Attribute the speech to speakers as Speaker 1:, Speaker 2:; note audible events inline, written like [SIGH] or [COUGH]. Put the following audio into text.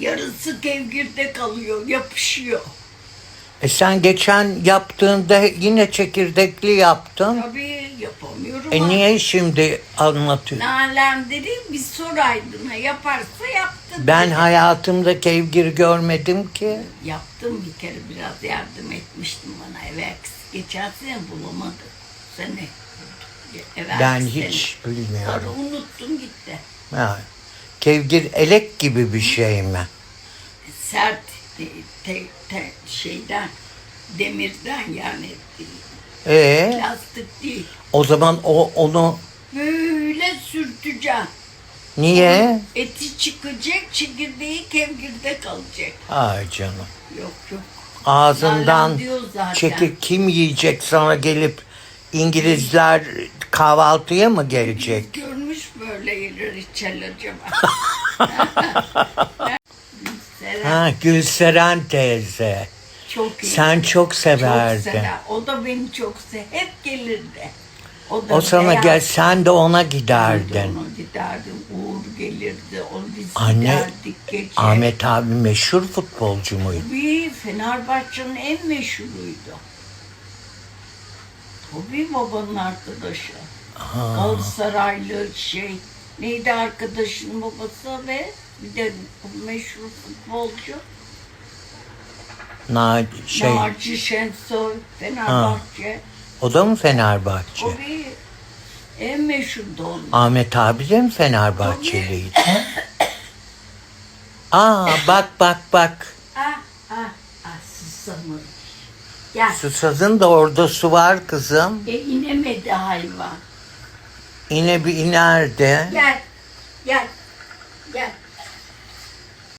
Speaker 1: Yarısı kevgirde kalıyor, yapışıyor.
Speaker 2: E sen geçen yaptığında yine çekirdekli yaptın.
Speaker 1: Tabii yapamıyorum.
Speaker 2: E
Speaker 1: ama
Speaker 2: niye şimdi anlatıyorsun?
Speaker 1: Nalendireyim bir soraydın. Ha, yaparsa yaptın.
Speaker 2: Ben
Speaker 1: dedi.
Speaker 2: hayatımda kevgir görmedim ki.
Speaker 1: Yaptım bir kere biraz yardım etmiştim bana. Evet, geçen sene bulamadım. Bu Sene. Evvelki
Speaker 2: Ben
Speaker 1: sene.
Speaker 2: hiç
Speaker 1: Sonra
Speaker 2: bilmiyorum.
Speaker 1: unuttum gitti.
Speaker 2: Ha. Kevgir elek gibi bir şey mi?
Speaker 1: Sert te, te, te- şeyden, demirden yani.
Speaker 2: E
Speaker 1: Plastik değil.
Speaker 2: o zaman o onu
Speaker 1: Böyle sürteceğim.
Speaker 2: niye?
Speaker 1: Eti çıkacak, çekirdeği kevgirde kalacak.
Speaker 2: Ay canım.
Speaker 1: Yok yok.
Speaker 2: Ağzından çekip kim yiyecek sonra gelip İngilizler kahvaltıya mı gelecek?
Speaker 1: Görmüş böyle yerleri içerler acaba. [LAUGHS]
Speaker 2: Ha Gülseren teyze.
Speaker 1: Çok iyi.
Speaker 2: Sen çok severdin.
Speaker 1: Çok sever. O da beni çok sever. Hep gelirdi. O, da
Speaker 2: O sana
Speaker 1: beyaz-
Speaker 2: gel sen de ona
Speaker 1: Ben de
Speaker 2: giderdin.
Speaker 1: ona giderdim. Uğur gelirdi. Onu biz
Speaker 2: Anne,
Speaker 1: giderdik gece.
Speaker 2: Ahmet abi meşhur futbolcu muydu?
Speaker 1: Tabii Fenerbahçe'nin en meşhuruydu. Tabii babanın arkadaşı. Galatasaraylı şey. Neydi arkadaşın babası ve bir de meşhur futbolcu.
Speaker 2: Na, şey,
Speaker 1: Naci Şensoy, Fenerbahçe.
Speaker 2: o da mı Fenerbahçe?
Speaker 1: Tabii en meşhurdu onun.
Speaker 2: Ahmet abi de mi Fenerbahçeliydi? Aa bak bak bak.
Speaker 1: Ah ah ah susamır. Gel.
Speaker 2: Susadın da orada su var kızım.
Speaker 1: E inemedi hayvan.
Speaker 2: İnebi inerdi. Gel.
Speaker 1: Gel. Gel.